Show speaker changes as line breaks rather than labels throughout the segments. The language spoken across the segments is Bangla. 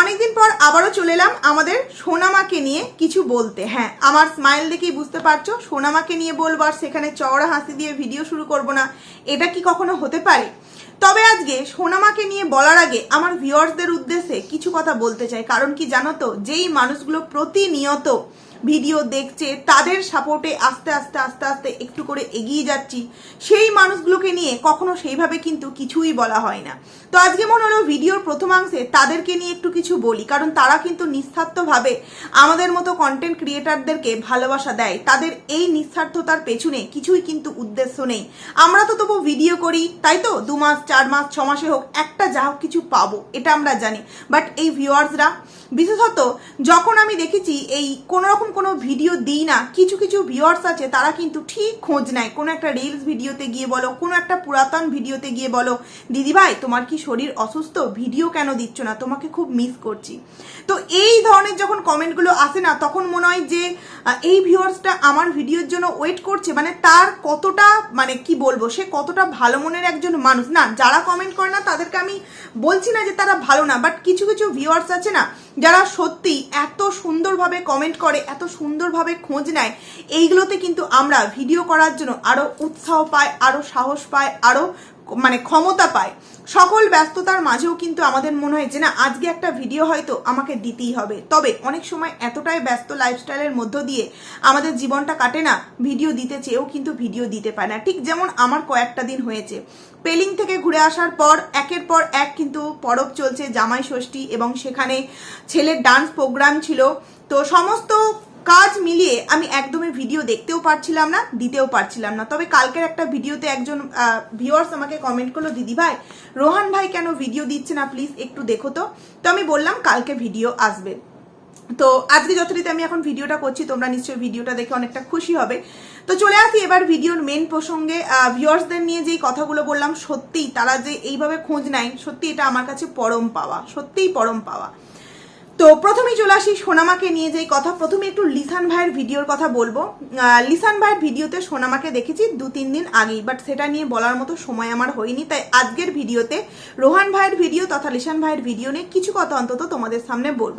অনেকদিন পর আবারও চলে এলাম আমাদের সোনামাকে নিয়ে কিছু বলতে। হ্যাঁ আমার স্মাইল দেখেই বুঝতে পারছ, সোনামাকে নিয়ে বলব আর সেখানে চওড়া হাসি দিয়ে ভিডিও শুরু করব না। এটা কি কখনো হতে পারে? তবে আজকে সোনামাকে নিয়ে বলার আগে আমার ভিউয়ার্সদের উদ্দেশ্যে কিছু কথা বলতে চাই। কারণ কি জানো তো, যেই মানুষগুলো প্রতিনিয়ত ভিডিও দেখছে, তাদের সাপোর্টে আস্তে আস্তে আস্তে আস্তে একটু করে এগিয়ে যাচ্ছি। সেই মানুষগুলোকে নিয়ে কখনো সেইভাবে কিন্তু কিছুই বলা হয় না। তো আজকে মনে হলো ভিডিওর প্রথমাংশে তাদেরকে নিয়ে একটু কিছু বলি, কারণ তারা কিন্তু নিঃস্বার্থভাবে আমাদের মতো কন্টেন্ট ক্রিয়েটারদেরকে ভালোবাসা দেয়। তাদের এই নিঃস্বার্থতার পেছনে কিছুই কিন্তু উদ্দেশ্য নেই। আমরা তো তবু ভিডিও করি, তাই তো? দু মাস, চার মাস, ছ মাসে হোক, একটা যা হোক কিছু পাবো, এটা আমরা জানি। বাট এই ভিউয়ার্সরা বিশেষত যখন আমি দেখেছি এই কোনো রকম কোনো ভিডিও দিই না, কিছু কিছু ভিউয়ার্স আছে, তারা কিন্তু ঠিক খোঁজ নেয়। কোনো একটা রিলস ভিডিওতে গিয়ে বলো, কোনো একটা পুরাতন ভিডিওতে গিয়ে বলো, দিদি ভাই, তোমার কি শরীর অসুস্থ? ভিডিও কেন দিচ্ছ না? তোমাকে খুব মিস করছি। তো এই ধরনের যখন কমেন্টগুলো আসে না, তখন মনে হয় যে এই ভিউয়ার্সটা আমার ভিডিওর জন্য ওয়েট করছে। মানে তার কতটা মানে কি বলব, সে কতটা ভালো মনের একজন মানুষ। না, যারা কমেন্ট করে না, তাদেরকে আমি বলছি না যে তারা ভালো না বাট কিছু কিছু ভিউয়ার্স আছে না যারা সত্যি এত সুন্দরভাবে কমেন্ট করে, এত সুন্দরভাবে খোঁজ নেয়, এইগুলোতে কিন্তু আমরা ভিডিও করার জন্য আরও উৎসাহ পাই আরও সাহস পাই, আরও মানে ক্ষমতা পায়। সকল ব্যস্ততার মাঝেও কিন্তু আমাদের মনে হয় যে, না, আজকে একটা ভিডিও হয়তো আমাকে দিতেই হবে। তবে অনেক সময় এতটাই ব্যস্ত লাইফস্টাইলের মধ্য দিয়ে আমাদের জীবনটা কাটে না ভিডিও দিতে চেয়েও কিন্তু ভিডিও দিতে পারে না। ঠিক যেমন আমার কয়েকটা দিন হয়েছে। পেলিং থেকে ঘুরে আসার পর একের পর এক কিন্তু পরব চলছে জামাই ষষ্ঠী এবং সেখানে ছেলের ডান্স প্রোগ্রাম ছিল। তো সমস্ত কাজ মিলিয়ে আমি একদমই ভিডিও দেখতেও পারছিলাম না, দিতেও পারছিলাম না। তবে কালকের একটা ভিডিওতে একজন ভিউয়ার্স আমাকে কমেন্ট করল, দিদি ভাই, রোহান ভাই কেন ভিডিও দিচ্ছে না? প্লিজ একটু দেখো তো। তো আমি বললাম, কালকে ভিডিও আসবে। তো আজকে যথারীতি আমি এখন ভিডিওটা করছি, তোমরা নিশ্চয়ই ভিডিওটা দেখে অনেকটা খুশি হবে। তো চলে আসি এবার ভিডিওর মেন প্রসঙ্গে। ভিউয়ার্সদের নিয়ে যেই কথাগুলো বললাম, সত্যিই তারা যে এইভাবে খোঁজ নেয় সত্যি এটা আমার কাছে পরম পাওয়া, সত্যিই পরম পাওয়া। তো প্রথমেই চলে আসি সোনামাকে নিয়ে, যেই কথা প্রথমে একটু লিসান ভাইয়ের ভিডিওর কথা বলব। লিসান ভাইয়ের ভিডিওতে সোনামাকে দেখেছি দু তিন দিন আগেই বাট সেটা নিয়ে বলার মতো সময় আমার হয়নি, তাই আজকের ভিডিওতে রোহান ভাইয়ের ভিডিও তথা লিসান ভাইয়ের ভিডিও নিয়ে কিছু কথা অন্তত তোমাদের সামনে বলব।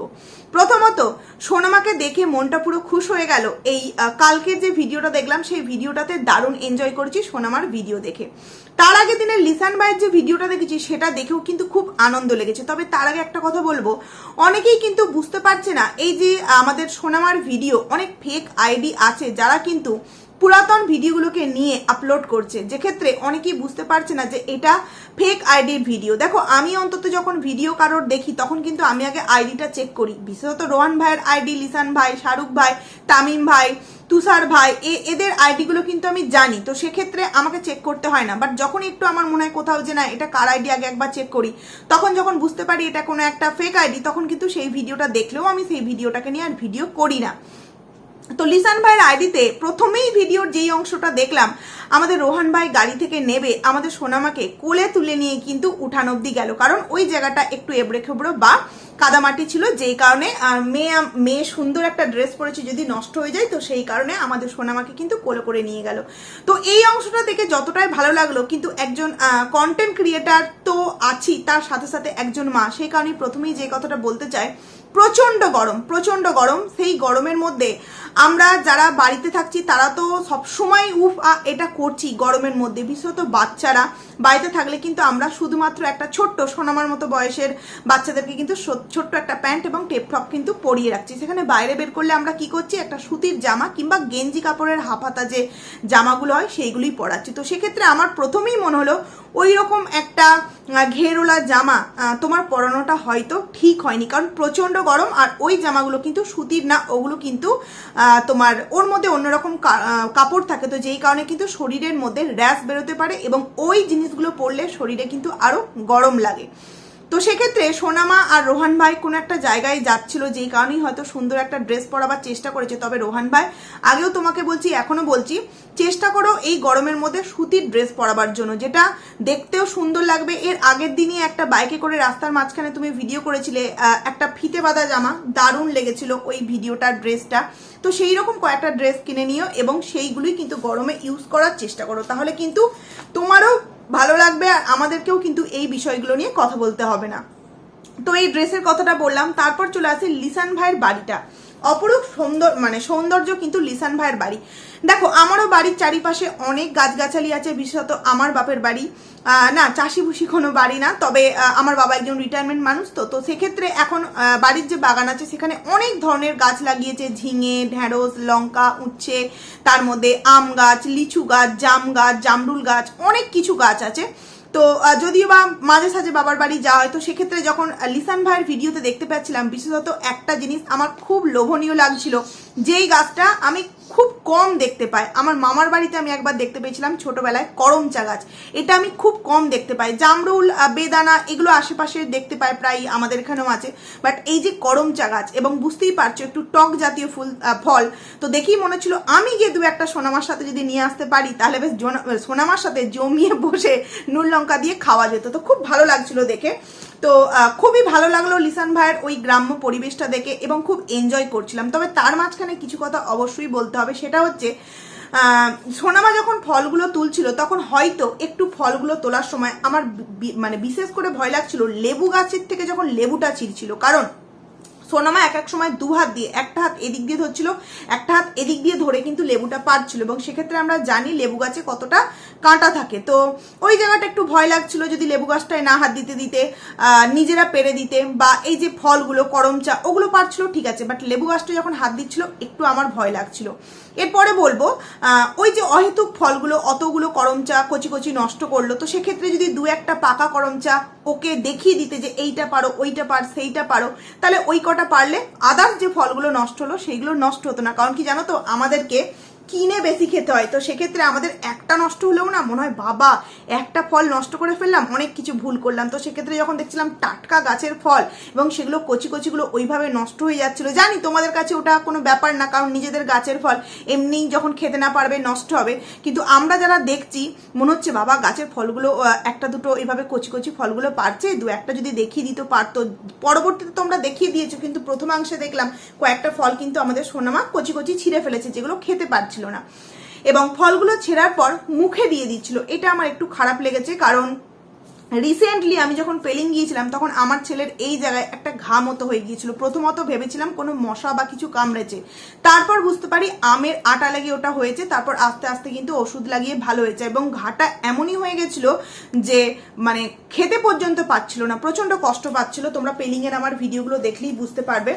প্রথমত, সোনামাকে দেখে মনটা পুরো খুশ হয়ে গেল। এই কালকের যে ভিডিওটা দেখলাম, সেই ভিডিওটাতে দারুণ এনজয় করেছি সোনামার ভিডিও দেখে। তার আগে দিনের লিসান ভাইয়ের যে ভিডিওটা দেখেছি, সেটা দেখেও কিন্তু খুব আনন্দ লেগেছে। তবে তার আগে একটা কথা বলব, অনেকেই কিন্তু বুঝতে পারছে না, এই যে আমাদের সোনামার ভিডিও, অনেক ফেক আইডি আছে, যারা কিন্তু পুরাতন ভিডিওগুলোকে নিয়ে আপলোড করছে। যেক্ষেত্রে অনেকেই বুঝতে পারছে না যে এটা ফেক আইডির ভিডিও দেখো, আমি অন্তত যখন ভিডিও কারোর দেখি, তখন কিন্তু আমি আগে আইডিটা চেক করি। বিশেষত রোহান ভাইয়ের আইডি লিসান ভাই, শাহরুখ ভাই, তামিম ভাই, তুষার ভাই, এ, এদের আইডিগুলো কিন্তু আমি জানি। তো সেক্ষেত্রে আমাকে চেক করতে হয় না। বাট যখন একটু আমার মনে হয় কোথাও যে না, এটা কার আইডি আগে একবার চেক করি। তখন যখন বুঝতে পারি এটা কোনো একটা ফেক আইডি তখন কিন্তু সেই ভিডিওটা দেখলেও আমি সেই ভিডিওটাকে নিয়ে আর ভিডিও করি না। তো লিসান ভাইয়ের আইডিতে প্রথমেই ভিডিওর যেই অংশটা দেখলাম, আমাদের রোহান ভাই গাড়ি থেকে নেবে, আমাদের সোনামাকে কোলে তুলে নিয়ে কিন্তু উঠান অব্দি গেল। কারণ ওই জায়গাটা একটু এবড়ে খেবড়ো বা কাদামাটি ছিল, যেই কারণে মেয়ে মেয়ে সুন্দর একটা ড্রেস পরেছে যদি নষ্ট হয়ে যায়, তো সেই কারণে আমাদের সোনামাকে কিন্তু কোলে করে নিয়ে গেল। তো এই অংশটা থেকে যতটাই ভালো লাগল, কিন্তু একজন কন্টেন্ট ক্রিয়েটার তো আছি, তার সাথে সাথে একজন মা, সেই কারণে প্রথমেই যে কথাটা বলতে চাই প্রচণ্ড গরম, প্রচণ্ড গরম। সেই গরমের মধ্যে আমরা যারা বাড়িতে থাকছি, তারা তো সবসময় উফ এটা করছি গরমের মধ্যে। বিশেষত বাচ্চারা বাড়িতে থাকলে কিন্তু আমরা শুধুমাত্র একটা ছোট্ট সোনামার মতো বয়সের বাচ্চাদেরকে কিন্তু ছোট্ট একটা প্যান্ট এবং টেপ টপ কিন্তু পরিয়ে রাখছি। সেখানে বাইরে বের করলে আমরা কি করছি? একটা সুতির জামা কিংবা গেঞ্জি কাপড়ের হাফাতা যে জামাগুলো হয়, সেইগুলোই পরাচ্ছি। তো সেক্ষেত্রে আমার প্রথমেই মনে হলো ওই রকম একটা ঘেরোলা জামা তোমার পরানোটা হয়তো ঠিক হয়নি। কারণ প্রচণ্ড গরম আর ওই জামাগুলো কিন্তু সুতির না, ওগুলো কিন্তু তোমার ওর মধ্যে অন্যরকম কাপড় থাকে। তো যেই কারণে কিন্তু শরীরের মধ্যে র্যাশ বেরোতে পারে এবং ওই জিনিসগুলো পরলে শরীরে কিন্তু আরও গরম লাগে। তো সেক্ষেত্রে সোনামা আর রোহান ভাই কোনো একটা জায়গায় যাচ্ছিল, যেই কারণেই হয়তো সুন্দর একটা ড্রেস পরাবার চেষ্টা করেছে। তবে রোহান ভাই, আগেও তোমাকে বলছি, এখনও বলছি, চেষ্টা করো এই গরমের মধ্যে সুতির ড্রেস পরাবার জন্য, যেটা দেখতেও সুন্দর লাগবে। এর আগের দিনই একটা বাইকে করে রাস্তার মাঝখানে তুমি ভিডিও করেছিলে একটা ফিতে বাঁধা জামা, দারুণ লেগেছিল ওই ভিডিওটার ড্রেসটা। তো সেই রকম কয়েকটা ড্রেস কিনে নিও এবং সেইগুলোই কিন্তু গরমে ইউজ করার চেষ্টা করো। তাহলে কিন্তু তোমারও ভালো লাগবে, আর আমাদেরকেও কিন্তু এই বিষয়গুলো নিয়ে কথা বলতে হবে না। তো এই ড্রেসের কথাটা বললাম, তারপর চলে আসে লিসান ভাইয়ের বাড়িটা। অপরূপ সুন্দর মানে সৌন্দর্য কিন্তু লিসান ভাইয়ের বাড়ি। দেখো, আমারও বাড়ির চারিপাশে অনেক গাছগাছালি আছে, বিশেষত আমার বাপের বাড়ি। না, চাষিভুষি কোনো বাড়ি না, তবে আমার বাবা একজন রিটায়ারমেন্ট মানুষ, তো তো সেক্ষেত্রে এখন বাড়ির যে বাগান আছে, সেখানে অনেক ধরনের গাছ লাগিয়েছে, ঝিঙে, ঢেঁড়স, লঙ্কা, উচ্ছে, তার মধ্যে আম গাছ, লিচু গাছ, জাম গাছ, জামরুল গাছ, অনেক কিছু গাছ আছে। তো যদিও বা মাঝে সাঝে বাবার বাড়ি যাওয়া হয়, তো সেক্ষেত্রে যখন লিসান ভাইয়ের ভিডিওতে দেখতে পাচ্ছিলাম, বিশেষত একটা জিনিস আমার খুব লোভনীয় লাগছিল, যেই গাছটা আমি খুব কম দেখতে পাই আমার মামার বাড়িতে আমি একবার দেখতে পেয়েছিলাম ছোটবেলায় করমচা গাছ। এটা আমি খুব কম দেখতে পাই। জামরুল বেদানা এগুলো আশেপাশে দেখতে পাই প্রায় আমাদের এখানেও আছে। বাট এই যে করমচা গাছ এবং বুঝতেই পারছ একটু টক জাতীয় ফুল ফল, তো দেখেই মনে হচ্ছিল আমি গিয়ে দু একটা সোনামার সাথে যদি নিয়ে আসতে পারি, তাহলে বেশ সোনামার সাথে জমিয়ে বসে নুন লঙ্কা দিয়ে খাওয়া যেত। তো খুব ভালো লাগছিল দেখে। তো খুবই ভালো লাগল লিসান ভাইয়ের ওই গ্রাম্য পরিবেশটা দেখে এবং খুব এনজয় করছিলাম। তবে তার মাঝখানে কিছু কথা অবশ্যই বলতে হবে। সেটা হচ্ছে সোনামা যখন ফলগুলো তুলছিল, তখন হয়তো একটু ফলগুলো তোলার সময় আমার মানে বিশেষ করে ভয় লাগছিল লেবু গাছের থেকে যখন লেবুটা ছিঁড়ছিল। কারণ সোনামা এক এক সময় দু হাত দিয়ে, একটা হাত এদিক দিয়ে ধরছিল, একটা হাত এদিক দিয়ে ধরে কিন্তু লেবুটা পারছিল এবং সেক্ষেত্রে আমরা জানি লেবু গাছে কতটা কাঁটা থাকে। তো ওই জায়গাটা একটু ভয় লাগছিল যদি লেবু গাছটায় না হাত দিতে দিতে নিজেরা পেরে দিতে বা এই যে ফলগুলো, করমচা, ওগুলো পারছিল ঠিক আছে বাট লেবু গাছটা যখন হাত দিচ্ছিল, একটু আমার ভয় লাগছিল। এরপরে বলব ওই যে অহেতুক ফলগুলো, অতগুলো করমচা কচি কচি নষ্ট করল, তো সেক্ষেত্রে যদি দু একটা পাকা করমচা ওকে দেখিয়ে দিতে যে এইটা পারো, ওইটা পার, সেইটা পারো, তাহলে ওই কটা পারলে আদার্স যে ফলগুলো নষ্ট হলো, সেইগুলো নষ্ট হতো না। কারণ কি জানো তো? আমাদেরকে কিনে বেশি খেতে হয়। তো সেক্ষেত্রে আমাদের একটা নষ্ট হলেও না মনে হয়, বাবা, একটা ফল নষ্ট করে ফেললাম, অনেক কিছু ভুল করলাম। তো সেক্ষেত্রে যখন দেখছিলাম টাটকা গাছের ফল এবং সেগুলো কচি কচিগুলো ওইভাবে নষ্ট হয়ে যাচ্ছিল, জানি তোমাদের কাছে ওটা কোনো ব্যাপার না, কারণ নিজেদের গাছের ফল এমনি যখন খেতে না পারবে নষ্ট হবে। কিন্তু আমরা যারা দেখছি, মনে হচ্ছে, বাবা, গাছের ফলগুলো একটা দুটো এইভাবে কচি কচি ফলগুলো পারছে, দু একটা যদি দেখিয়ে দিত পারতো। পরবর্তীতে তোমরা দেখিয়ে দিয়েছ, কিন্তু প্রথমাংশে দেখলাম কয়েকটা ফল কিন্তু আমাদের সোনামা কচি কচি ছিঁড়ে ফেলেছে, যেগুলো খেতে পারছিল না। এবং ফলগুলো ছেঁড়ার পর মুখে দিয়ে দিচ্ছিল। এটা আমার একটু খারাপ লেগেছে কারণ রিসেন্টলি আমি যখন পেলিং গিয়েছিলাম, তখন আমার ছেলের এই জায়গায় একটা ঘা মতো হয়ে গিয়েছিল। প্রথমত ভেবেছিলাম কোনো মশা বা কিছু কামড়েছে। তারপর বুঝতে পারি আমের আটা লেগে ওটা হয়েছে। তারপর আস্তে আস্তে কিন্তু ওষুধ লাগিয়ে ভালো হয়েছে। এবং ঘাটা এমনই হয়ে গেছিল যে মানে খেতে পর্যন্ত পাচ্ছিল না। প্রচণ্ড কষ্ট পাচ্ছিল। তোমরা পেলিংয়ের আমার ভিডিওগুলো দেখলেই বুঝতে পারবে।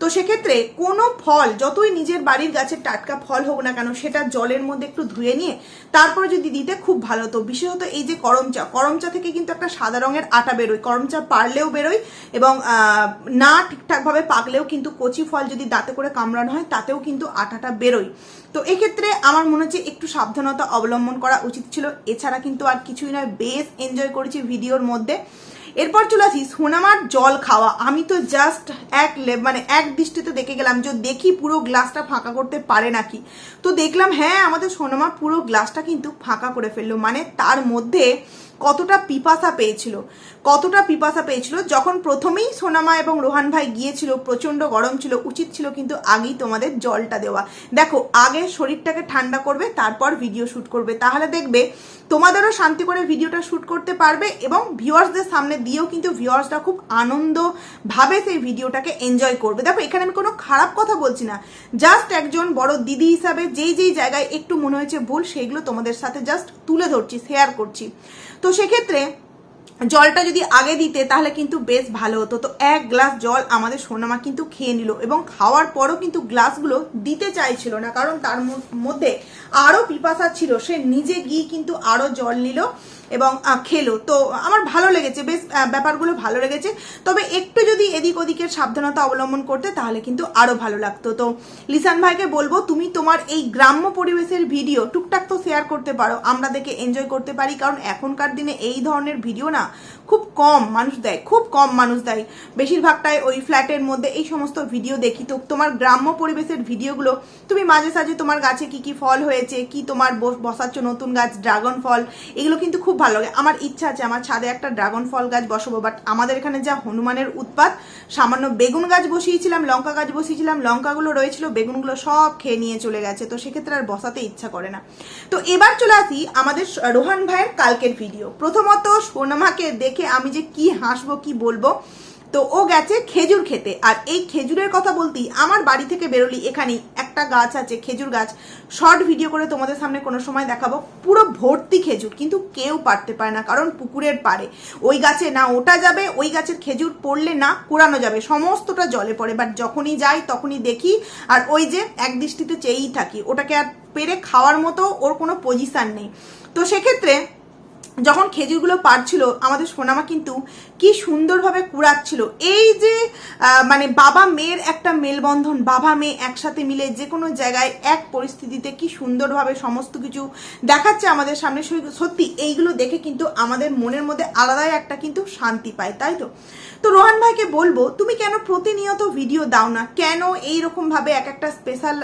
তো সেক্ষেত্রে কোনো ফল, যতই নিজের বাড়ির গাছের টাটকা ফল হোক না কেন, সেটা জলের মধ্যে একটু ধুয়ে নিয়ে তারপরে যদি দিতে খুব ভালো। হতো বিশেষত এই যে করমচা করমচা থেকে কিন্তু একটা সাদা রঙের আটা বেরোয়। করমচা পারলেও বেরোয় এবং না ঠিকঠাকভাবে পাকলেও কিন্তু কচি ফল যদি দাঁতে করে কামড়ানো হয়, তাতেও কিন্তু আটাটা বেরোয়। তো এক্ষেত্রে আমার মনে হচ্ছে একটু সাবধানতা অবলম্বন করা উচিত ছিল। এছাড়া কিন্তু আর কিছুই নয়, বেশ এনজয় করেছি ভিডিওর মধ্যে। এরপর চলে আসি সোনামার জল খাওয়া। আমি তো জাস্ট এক মানে এক দৃষ্টিতে দেখে গেলাম যে দেখি পুরো গ্লাসটা ফাঁকা করতে পারে নাকি। তো দেখলাম হ্যাঁ আমাদের সোনামা পুরো গ্লাসটা কিন্তু ফাঁকা করে ফেলল। মানে তার মধ্যে কতটা পিপাসা পেয়েছিল, কতটা পিপাসা পেয়েছিল, যখন প্রথমেই সোনামা এবং রোহান ভাই গিয়েছিল প্রচণ্ড গরম ছিল, উচিত ছিল কিন্তু আগেই তোমাদের জলটা দেওয়া। দেখো, আগে শরীরটাকে ঠান্ডা করবে, তারপর ভিডিও শ্যুট করবে। তাহলে দেখবে তোমাদেরও শান্তি করে ভিডিওটা শ্যুট করতে পারবে এবং ভিউয়ার্সদের সামনে দিয়েও কিন্তু ভিউয়ার্সরা খুব আনন্দ ভাবে সেই ভিডিওটাকে এনজয় করবে। দেখো, এখানে আমি কোনো খারাপ কথা বলছি না। জাস্ট একজন বড় দিদি হিসাবে যেই যেই জায়গায় একটু মনে হয়েছে ভুল, সেগুলো তোমাদের সাথে জাস্ট তুলে ধরছি শেয়ার করছি। তো সেক্ষেত্রে জলটা যদি আগে দিতে, তাহলে কিন্তু বেশ ভালো হতো। তো এক গ্লাস জল আমাদের সোনামা কিন্তু খেয়ে নিল এবং খাওয়ার পরও কিন্তু গ্লাসগুলো দিতে চাইছিল না, কারণ তার মধ্যে আরও পিপাসা ছিল। সে নিজে গিয়ে কিন্তু আরও জল নিল। এবং খেলো। তো আমার ভালো লেগেছে, বেশ ব্যাপারগুলো ভালো লেগেছে। তবে একটু যদি এদিক ওদিকের সাবধানতা অবলম্বন করতে, তাহলে কিন্তু আরও ভালো লাগতো। তো লিসান ভাইকে বলব, তুমি তোমার এই গ্রাম্য পরিবেশের ভিডিও টুকটাক তো শেয়ার করতে পারো, আমরা দেখে এনজয় করতে পারি। কারণ এখনকার দিনে এই ধরনের ভিডিও না খুব কম মানুষ দেয়, খুব কম মানুষ দেয়। বেশিরভাগটাই ওই ফ্ল্যাটের মধ্যে এই সমস্ত ভিডিও দেখি। তো তোমার গ্রাম্য পরিবেশের ভিডিওগুলো তুমি মাঝে সাঝে তোমার গাছে কি কি ফল হয়েছে, কি তোমার বসাচ্ছ নতুন গাছ ড্রাগন ফল, এগুলো কিন্তু খুব ভালো লাগে। আমার ইচ্ছা আছে, আমার ছাদে একটা ড্রাগন ফল গাছ বসাবো বাট আমাদের এখানে যা হনুমানের উৎপাত, সামান্য বেগুন গাছ বসিয়েছিলাম, লঙ্কা গাছ বসিয়েছিলাম, লঙ্কাগুলো রয়েছিল, বেগুনগুলো সব খেয়ে নিয়ে চলে গেছে। তো সেক্ষেত্রে আর বসাতে ইচ্ছা করে না। তো এবার চলে আসি আমাদের রোহান ভাইয়ের কালকের ভিডিও প্রথমত সোনামাকে দেখে আমি যে কি হাসবো, কি বলব। তো ও গেছে খেজুর খেতে। আর এই খেজুরের কথা বলতেই আমার বাড়ি থেকে বেরোলি এখানে একটা গাছ আছে, খেজুর গাছ। শর্ট ভিডিও করে তোমাদের সামনে কোনো সময় দেখাবো। পুরো ভর্তি খেজুর, কিন্তু কেউ পারতে পারে না, কারণ পুকুরের পাড়ে। ওই গাছে না ওটা যাবে, ওই গাছের খেজুর পড়লে না কুড়ানো যাবে। সমস্তটা জলে পড়ে বাট যখনই যাই তখনই দেখি। আর ওই যে এক দৃষ্টিতে চেয়েই থাকি, ওটাকে আর পেরে খাওয়ার মতো ওর কোনো পজিশান নেই। তো সেক্ষেত্রে যখন খেজুরগুলো পারছিল, আমাদের সোনামা কিন্তু কি সুন্দরভাবে কুড়াচ্ছিল। এই যে মানে বাবা মেয়ের একটা মেলবন্ধন, বাবা মেয়ে একসাথে মিলে যে কোনো জায়গায় এক পরিস্থিতিতে কি সুন্দরভাবে সমস্ত কিছু দেখাচ্ছে আমাদের সামনে সত্যি এইগুলো দেখে কিন্তু আমাদের মনের মধ্যে আলাদাই একটা কিন্তু শান্তি পায়, তাই তো? তো রোহান ভাইকে বলব, তুমি কেন প্রতিনিয়ত ভিডিও দাও না? কেন এই রকম ভাবে এক একটা স্পেশাল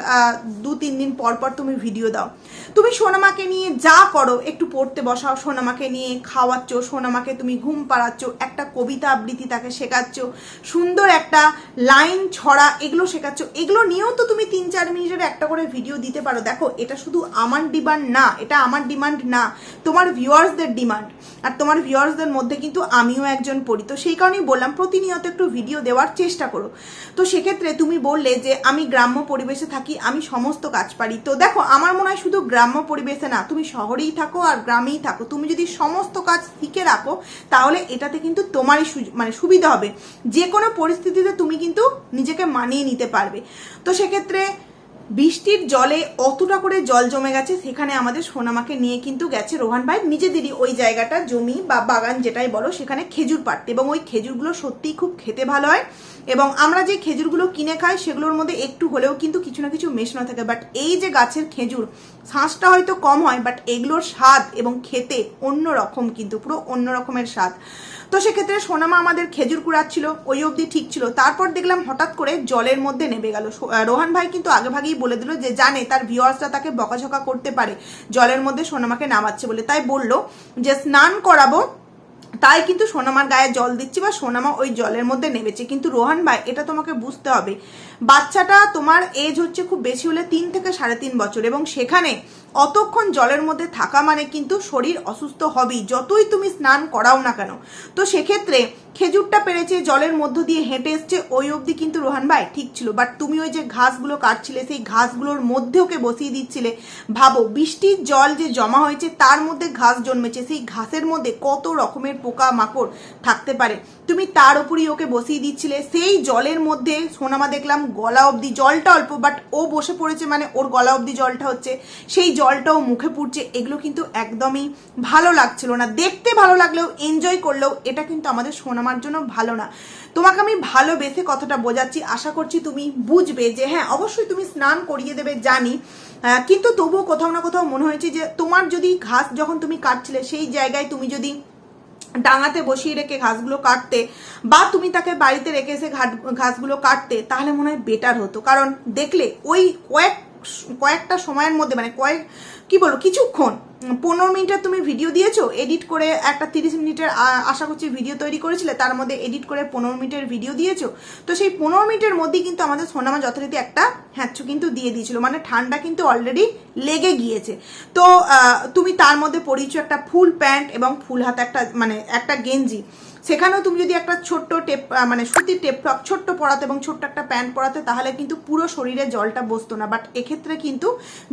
দু তিন দিন পর পর তুমি ভিডিও দাও? তুমি সোনামাকে নিয়ে যা করো, একটু পড়তে বসাও, সোনামাকে নিয়ে খাওয়াচ্ছ, সোনামাকে তুমি ঘুম পাড়াচ্ছ, একটা কবিতা আবৃত্তি তাকে শেখাচ্ছ, সুন্দর একটা লাইন ছড়া এগুলো শেখাচ্ছ। এগুলো নিয়েও তো তুমি তিন চার মিনিটের একটা করে ভিডিও দিতে পারো। দেখো, এটা শুধু আমার ডিমান্ড না, এটা আমার ডিমান্ড না, তোমার ভিউয়ার্সদের ডিমান্ড আর তোমার ভিউয়ার্সদের মধ্যে কিন্তু আমিও একজন পড়ি তো সেই কারণেই বললাম, প্রতিনিয়ত একটু ভিডিও দেওয়ার চেষ্টা করো। তো সেক্ষেত্রে তুমি বললে যে, আমি গ্রাম্য পরিবেশে থাকি, আমি সমস্ত কাজ পারি। তো দেখো, আমার মনে হয় শুধু গ্রাম্য পরিবেশে না, তুমি শহরেই থাকো আর গ্রামেই থাকো। তুমি যদি সমস্ত কাজ শিখে রাখো, তাহলে এটাতে কিন্তু তোমারই মানে সুবিধা হবে। যে কোনো পরিস্থিতিতে তুমি কিন্তু নিজেকে মানিয়ে নিতে পারবে। তো সেক্ষেত্রে বৃষ্টির জলে অতটা করে জল জমে গেছে, সেখানে আমাদের সোনামাকে নিয়ে কিন্তু গেছে রোহান ভাই। নিজেদেরই ওই জায়গাটা, জমি বা বাগান যেটাই বলো, সেখানে খেজুর পাড়তে এবং ওই খেজুরগুলো সত্যিই খুব খেতে ভালো হয়। এবং আমরা যে খেজুরগুলো কিনে খাই, সেগুলোর মধ্যে একটু হলেও কিন্তু কিছু না কিছু মেশানো থাকে। বাট এই যে গাছের খেজুর, শাঁসটা হয়তো কম হয় বাট এগুলোর স্বাদ এবং খেতে অন্য রকম কিন্তু, পুরো অন্য রকমের স্বাদ। তো সেক্ষেত্রে সোনামা আমাদের খেজুর কুড়াচ্ছিল, ওই অবধি ঠিক ছিল। তারপর দেখলাম হঠাৎ করে জলের মধ্যে নেমে গেল। রোহান ভাই কিন্তু আগে ভাগেই বলে দিল যে জানে তার ভিউয়ার্সরা তাকে বকাঝকা করতে পারে, জলের মধ্যে সোনামাকে নামাচ্ছে বলে। তাই বলল যে, স্নান করাবো, তাই কিন্তু সোনামার গায়ে জল দিচ্ছি বা সোনামা ওই জলের মধ্যে নেমেছে। কিন্তু রোহান ভাই, এটা তোমাকে বুঝতে হবে। বাচ্চাটা তোমার এজ হচ্ছে খুব বেশি হলে তিন থেকে সাড়ে তিন বছর এবং সেখানে অতক্ষণ জলের মধ্যে থাকা মানে কিন্তু শরীর অসুস্থ হবেই। যতই তুমি স্নান করাও না কেন। তো সেক্ষেত্রে খেজুরটা পেরেছে, জলের মধ্য দিয়ে হেঁটে এসছে, ওই অবধি কিন্তু রোহান ভাই ঠিক ছিল। বাট তুমি ওই যে ঘাসগুলো কাটছিলে, সেই ঘাসগুলোর মধ্যে ওকে বসিয়ে দিচ্ছিলে। ভাবো, বৃষ্টির জল যে জমা হয়েছে, তার মধ্যে ঘাস জন্মেছে। সেই ঘাসের মধ্যে কত রকমের পোকা মাকড় থাকতে পারে। তুমি তার উপরই ওকে বসিয়ে দিচ্ছিলে। সেই জলের মধ্যে, সোনামা দেখলাম গলা অবধি জলটা অল্প বাট ও বসে পড়েছে মানে ওর গলা অবধি জলটা হচ্ছে। সেই জলটাও মুখে পুড়ছে। এগুলো কিন্তু একদমই ভালো লাগছিল না। দেখতে ভালো লাগলেও এনজয় করলেও, এটা কিন্তু আমাদের সোনামার জন্য ভালো না। তোমাকে আমি ভালোবেসে কথাটা বোঝাচ্ছি। আশা করছি তুমি বুঝবে যে হ্যাঁ অবশ্যই তুমি স্নান করিয়ে দেবে, জানি। কিন্তু তবুও কোথাও না কোথাও মনে হয়েছে যে তোমার যদি ঘাস যখন তুমি কাটছিলে, সেই জায়গায় তুমি যদি ডাঙাতে বসিয়ে রেখে ঘাসগুলো কাটতে বা তুমি তাকে বাড়িতে রেখে এসে ঘাসগুলো কাটতে, তাহলে মনে হয় বেটার হতো। কারণ দেখলে ওই কয়েক, কয়েকটা সময়ের মধ্যে মানে কয়েক কি বলব, কিছুক্ষণ, পনেরো মিনিটের তুমি ভিডিও দিয়েছ এডিট করে একটা তিরিশ মিনিটের আশা করছি ভিডিও তৈরি করেছিলে, তার মধ্যে এডিট করে পনেরো মিনিটের ভিডিও দিয়েছ। তো সেই পনেরো মিনিটের মধ্যেই কিন্তু আমাদের সোনামা যথারীতি একটা হ্যাঁচু কিন্তু দিয়ে দিয়েছিল মানে ঠান্ডা কিন্তু অলরেডি লেগে গিয়েছে। তো তুমি তার মধ্যে পরিয়েছো একটা ফুল প্যান্ট এবং ফুল হাতা একটা মানে একটা গেঞ্জি। সেখানেও তুমি যদি একটা ছোট্ট টেপ মানে সুতির টেপ টপ ছোট্ট পরাতে এবং ছোট্ট একটা প্যান্ট পরাতে, তাহলে কিন্তু পুরো শরীরে জলটা বসতো না। বাট এক্ষেত্রে কিন্তু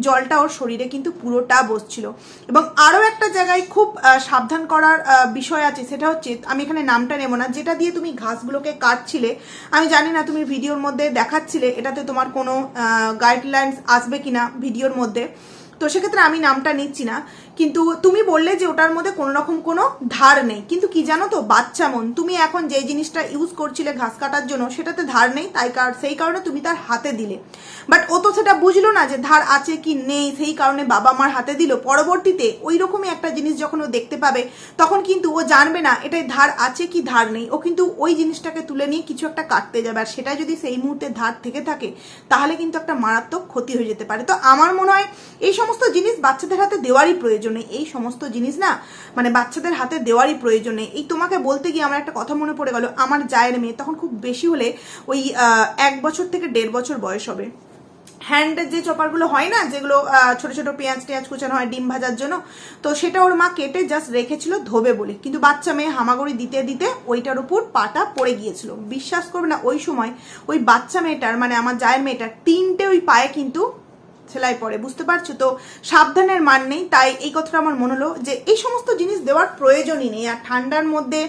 জলটা ওর শরীরে কিন্তু পুরোটা বসছিল। এবং আরও একটা জায়গায় খুব সাবধান করার বিষয় আছে, সেটা হচ্ছে, আমি এখানে নামটা নেব না। যেটা দিয়ে তুমি ঘাসগুলোকে কাটছিলে, আমি জানি না তুমি ভিডিওর মধ্যে দেখাচ্ছিলে, এটাতে তোমার কোনো গাইডলাইন্স আসবে কিনা ভিডিওর মধ্যে। তো সেক্ষেত্রে আমি নামটা নিচ্ছি না। কিন্তু তুমি বললে যে ওটার মধ্যে কোনো রকম কোনো ধার নেই। কিন্তু কি জানো তো, বাচ্চা মন। তুমি এখন যে জিনিসটা ইউজ করছিলে ঘাস কাটার জন্য, সেটাতে ধার নেই, তাই কার, সেই কারণে তুমি তার হাতে দিলে। বাট ও তো সেটা বুঝলো না যে ধার আছে কি নেই, সেই কারণে বাবা মার হাতে দিল। পরবর্তীতে ওই রকমই একটা জিনিস যখন ও দেখতে পাবে, তখন কিন্তু ও জানবে না, এটাই ধার আছে কি ধার নেই। ও কিন্তু ওই জিনিসটাকে তুলে নিয়ে কিছু একটা কাটতে যাবে। আর সেটা যদি সেই মুহূর্তে ধার থেকে থাকে, তাহলে কিন্তু একটা মারাত্মক ক্ষতি হয়ে যেতে পারে। তো আমার মনে হয় এই সমস্ত জিনিস বাচ্চাদের হাতে দেওয়ারই প্রয়োজন। এই সমস্ত জিনিস না মানে বাচ্চাদের হাতে দেওয়ারই প্রয়োজন। এই তোমাকে বলতে গিয়ে আমার একটা কথা মনে পড়ে গেল, আমার জায়ের মেয়ে তখন খুব বেশি হলে ওই এক বছর থেকে দেড় বছর বয়স হবে। হ্যান্ডের যে চপারগুলো হয় না, যেগুলো ছোট ছোট পেঁয়াজ টেঁয়াজ কুচানো হয়, ডিম ভাজার জন্য, তো সেটা ওর মা কেটে জাস্ট রেখেছিল ধোবে বলে। কিন্তু বাচ্চা মেয়ে হামাগুড়ি দিতে দিতে ওইটার উপর পাটা পড়ে গিয়েছিল। বিশ্বাস করবে না, ওই সময় ওই বাচ্চা মেয়েটার মানে আমার জায়ের মেয়েটার তিনটে ওই পায়ে কিন্তু সেলাই পড়ে, বুঝতে পারছ? তো সাবধানের মান নেই, তাই এই কথাটা আমার মনে হলো যে এই সমস্ত জিনিস দেওয়ার প্রয়োজনই নেই আর ঠান্ডার মধ্যে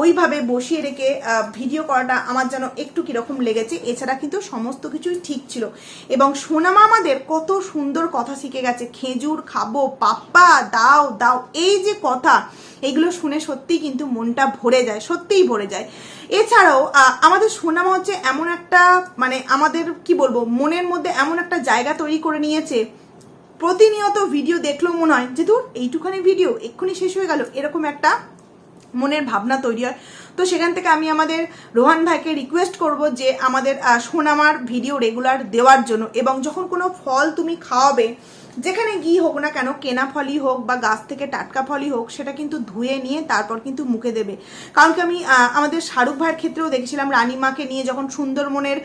ওইভাবে বসিয়ে রেখে ভিডিও করাটা আমার যেন একটু কীরকম লেগেছে, এছাড়া কিন্তু সমস্ত কিছুই ঠিক ছিল। এবং সোনামা আমাদের কত সুন্দর কথা শিখে গেছে, খেজুর খাব, পাপ্পা, দাও দাও, এই যে কথা, এগুলো শুনে সত্যিই কিন্তু মনটা ভরে যায়, সত্যিই ভরে যায়। এছাড়াও আমাদের সোনামা হচ্ছে এমন একটা মানে আমাদের, কি বলব, মনের মধ্যে এমন একটা জায়গা তৈরি করে নিয়েছে। প্রতিনিয়ত ভিডিও দেখলেও মনে হয় যে দূর এইটুখানি ভিডিও এক্ষুনি শেষ হয়ে গেল, এরকম একটা মনের ভাবনা তৈরি হয়। তো সেখান থেকে আমি আমাদের রোহান ভাইকে রিকোয়েস্ট করব যে, আমাদের সোনামার ভিডিও রেগুলার দেওয়ার জন্য এবং যখন কোনো ফল তুমি খাওয়াবে যেখানে ঘি হোক না কেন, কেনা ফলই হোক বা গাছ থেকে টাটকা ফলই হোক, সেটা কিন্তু ধুয়ে নিয়ে তারপর কিন্তু মুখে দেবে। কারণ কি আমি আমাদের শাহরুখ ভাইয়ের ক্ষেত্রেও দেখেছিলাম রানীমাকে নিয়ে যখন সুন্দরবনের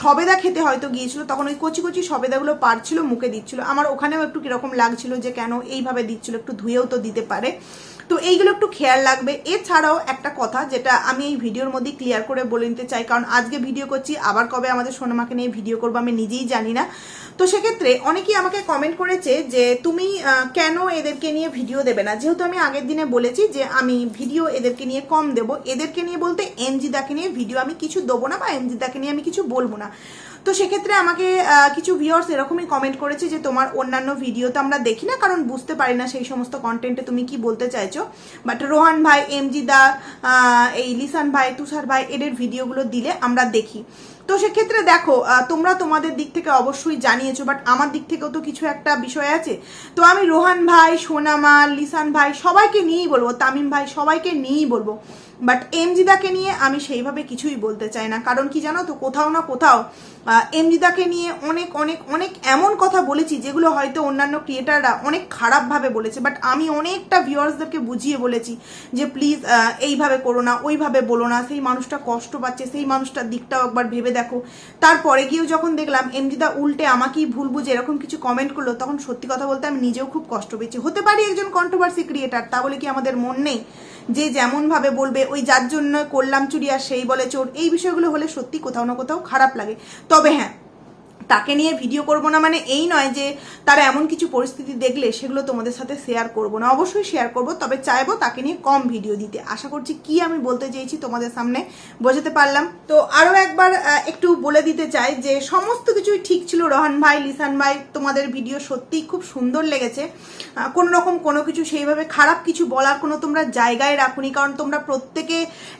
সবেদা খেতে হয়তো গিয়েছিল, তখন ওই কচি কচি সবেদাগুলো পারছিল, মুখে দিচ্ছিল। আমার ওখানেও একটু কীরকম লাগছিল যে কেন এইভাবে দিচ্ছিল, একটু ধুয়েও তো দিতে পারে। তো এইগুলো একটু খেয়াল রাখবে। এছাড়াও একটা কথা যেটা আমি এই ভিডিওর মধ্যে ক্লিয়ার করে বলে নিতে চাই, কারণ আজকে ভিডিও করছি, আবার কবে আমাদের সোনামাকে নিয়ে ভিডিও করব আমি নিজেই জানি না। তো সেক্ষেত্রে অনেকেই আমাকে কমেন্ট করেছে যে, তুমি কেন এদেরকে নিয়ে ভিডিও দেবে না? যেহেতু আমি আগের দিনে বলেছি যে, আমি ভিডিও এদেরকে নিয়ে কম দেব। এদেরকে নিয়ে বলতে এনজিদাকে নিয়ে ভিডিও আমি কিছু দেবো না বা এনজিদাকে নিয়ে আমি কিছু বলব না। তো সেক্ষেত্রে আমাকে কিছু ভিউয়ার্স এরকমই কমেন্ট করেছে যে তোমার অন্যান্য ভিডিও তো আমরা দেখি না, কারণ বুঝতে পারি না সেই সমস্ত কন্টেন্টে তুমি কি বলতে চাইছো। বাট রোহান ভাই এমজি দা এই লিসান ভাই, তুষার ভাই, এদের ভিডিওগুলো দিলে আমরা দেখি। তো সেক্ষেত্রে দেখো তোমরা তোমাদের দিক থেকে অবশ্যই জানিয়েছো বাট আমার দিক থেকেও তো কিছু একটা বিষয় আছে। তো আমি রোহান ভাই, সোনামা লিসান ভাই সবাইকে নিয়েই বলব তামিম ভাই সবাইকে নিয়েই বলব বাট এমজিদাকে নিয়ে আমি সেইভাবে কিছুই বলতে চাই না। কারণ কি জানো তো, কোথাও না কোথাও এমজিদাকে নিয়ে অনেক অনেক অনেক এমন কথা বলেছি, যেগুলো হয়তো অন্যান্য ক্রিয়েটাররা অনেক খারাপভাবে বলেছে। বাট আমি অনেকটা ভিউয়ার্সদেরকে বুঝিয়ে বলেছি যে প্লিজ এইভাবে করো না, ওইভাবে বলো না, সেই মানুষটা কষ্ট পাচ্ছে, সেই মানুষটার দিকটাও একবার ভেবে দেখো। তারপরে গিয়েও যখন দেখলাম এমজিদা উল্টে আমাকেই ভুল বুঝে এরকম কিছু কমেন্ট করল, তখন সত্যি কথা বলতে আমি নিজেও খুব কষ্ট পেয়েছি। হতে পারি একজন কন্ট্রোভার্সি ক্রিয়েটার তা বলে কি আমাদের মন নেই? যে যেমনভাবে বলবে, ওই যার জন্য করলাম চুরি আর সেই বলে চোর, এই বিষয়গুলো হলে সত্যি কোথাও না কোথাও খারাপ লাগে। তবে হ্যাঁ তাকে নিয়ে ভিডিও করব না মানে এই নয় যে তারা এমন কিছু পরিস্থিতি দেখলে সেগুলো তোমাদের সাথে শেয়ার করব না। অবশ্যই শেয়ার করব, তবে চাইব তাকে নিয়ে কম ভিডিও দিতে। আশা করছি কি আমি বলতে চেয়েছি তোমাদের সামনে বোঝাতে পারলাম। তো আরও একবার একটু বলে দিতে চাই যে সমস্ত কিছুই ঠিক ছিল রোহান ভাই, লিসান ভাই, তোমাদের ভিডিও সত্যিই খুব সুন্দর লেগেছে। কোনো রকম কোনো কিছু সেইভাবে খারাপ কিছু বলার কোনো তোমরা জায়গায় রাখুনি, কারণ তোমরা প্রত্যেকে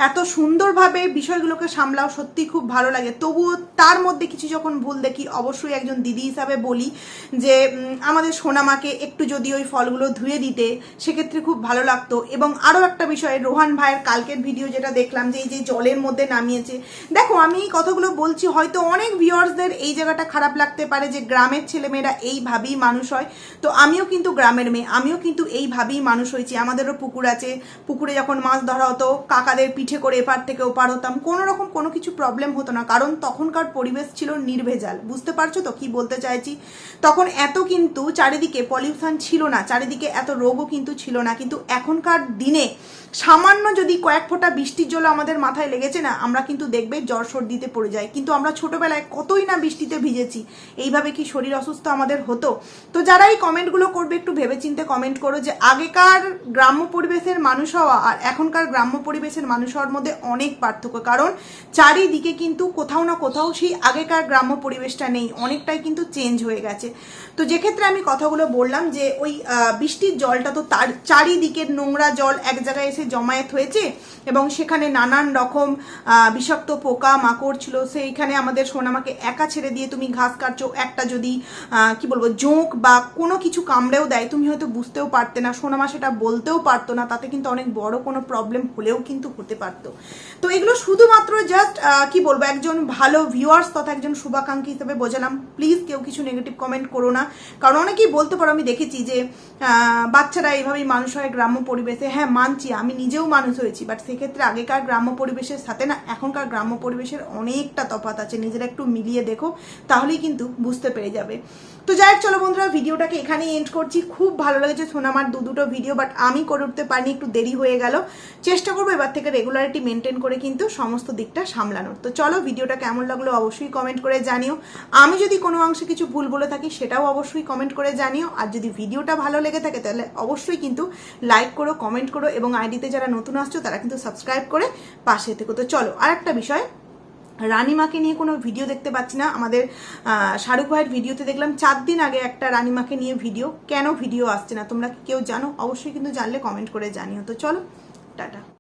এত সুন্দরভাবে বিষয়গুলোকে সামলাও সত্যি খুব ভালো লাগে। তবুও তার মধ্যে কিছু যখন ভুল দেখি অবশ্যই একজন দিদি হিসাবে বলি যে আমাদের সোনামাকে একটু যদি ওই ফলগুলো ধুয়ে দিতে, সেক্ষেত্রে খুব ভালো লাগতো। এবং আরও একটা বিষয়, রোহান ভাইয়ের কালকের ভিডিও যেটা দেখলাম যে, এই যে জলের মধ্যে নামিয়েছে। দেখো, আমি এই কথাগুলো বলছি, হয়তো অনেক ভিউয়ার্সদের এই জায়গাটা খারাপ লাগতে পারে যে, গ্রামের ছেলেমেয়েরা এইভাবেই মানুষ হয়। তো আমিও কিন্তু গ্রামের মেয়ে, আমিও কিন্তু এইভাবেই মানুষ হয়েছি। আমাদেরও পুকুর আছে। পুকুরে যখন মাছ ধরা হতো, কাকাদের পিঠে করে এপার থেকে ওপার হতাম। কোনো রকম কোনো কিছু প্রবলেম হতো না, কারণ তখনকার পরিবেশ ছিল নির্ভেজাল, বুঝতে পারছ তো কি বলতে চাইছি? তখন এত কিন্তু চারিদিকে পলিউশন ছিল না, চারিদিকে এত রোগও কিন্তু ছিল না। কিন্তু এখনকার দিনে সামান্য যদি কয়েক ফোঁটা বৃষ্টির জল আমাদের মাথায় লেগেছে না, আমরা কিন্তু দেখবে জ্বর সর্দিতে পড়ে যাই। কিন্তু আমরা ছোটবেলায় কতই না বৃষ্টিতে ভিজেছি, এইভাবে কি শরীর অসুস্থ আমাদের হতো? তো যারা এই কমেন্টগুলো করবে একটু ভেবেচিন্তে কমেন্ট করো যে আগেকার গ্রাম্য পরিবেশের মানুষ হওয়া আর এখনকার গ্রাম্য পরিবেশের মানুষ হওয়ার মধ্যে অনেক পার্থক্য। কারণ চারিদিকে কিন্তু কোথাও না কোথাও সেই আগেকার গ্রাম্য পরিবেশটা নেই, অনেকটাই কিন্তু চেঞ্জ হয়ে গেছে। তো যে ক্ষেত্রে আমি কথাগুলো বললাম যে ওই বৃষ্টির জলটা তো তার চারিদিকের নোংরা জল এক জায়গায় এসে জমায়েত হয়েছে এবং সেখানে নানান রকম বিষাক্ত পোকা মাকড় ছিল। সেইখানে আমাদের সোনামাকে একা ছেড়ে দিয়ে তুমি ঘাস কাটছো, একটা যদি কি বলব, জোঁক বা কোনো কিছু কামড়েও দেয়, তুমি হয়তো বুঝতেও পারতে না, সোনামা সেটা বলতেও পারতো না, তাতে কিন্তু অনেক বড় কোনো প্রবলেম হলেও কিন্তু হতে পারতো। তো এগুলো শুধুমাত্র জাস্ট কি বলব, একজন ভালো ভিউয়ার্স তথা একজন শুভাকাঙ্ক্ষী হিসেবে বোঝালাম। প্লিজ কেউ কিছু নেগেটিভ কমেন্ট করো না। কারণ অনেকেই বলতে পারো, আমি দেখেছি যে বাচ্চারা এইভাবেই মানুষ হয় গ্রাম্য পরিবেশে। হ্যাঁ মানছি, আমি নিজেও মানুষ হয়েছি বাট সেক্ষেত্রে আগেকার গ্রাম্য পরিবেশের সাথে না, এখনকার গ্রাম্য পরিবেশের অনেকটা তফাত আছে। নিজেরা একটু মিলিয়ে দেখো, তাহলেই কিন্তু বুঝতে পেরে যাবে। তো যাই হোক, চলো বন্ধুরা, ভিডিওটাকে এখানেই এন্ড করছি। খুব ভালো লেগেছে সোনামার দু দুটো ভিডিও বাট আমি করে উঠতে পারিনি, একটু দেরি হয়ে গেল। চেষ্টা করব এবার থেকে রেগুলারিটি মেনটেন করে কিন্তু সমস্ত দিকটা সামলানোর। তো চলো, ভিডিওটা কেমন লাগল অবশ্যই কমেন্ট করে জানিও। আমি যদি কোনো অংশে কিছু ভুল বলে থাকি, সেটাও অবশ্যই কমেন্ট করে জানিও। আর যদি ভিডিওটা ভালো লেগে থাকে, তাহলে অবশ্যই কিন্তু লাইক করো কমেন্ট করো, এবং আইডিতে যারা নতুন আসছো, তারা কিন্তু সাবস্ক্রাইব করে পাশে থেকো। তো চলো আর একটা বিষয়। রানিমাকে নিয়ে কোনো ভিডিও দেখতে পাচ্ছি না। আমাদের শাহরুখ ভাইয়ের ভিডিওতে দেখলাম চার দিন আগে একটা রানিমাকে নিয়ে ভিডিও। কেন ভিডিও আসছে না? তোমরা কেউ জানো? অবশ্যই কিন্তু জানলে কমেন্ট করে জানিও। তো চলো, টাটা।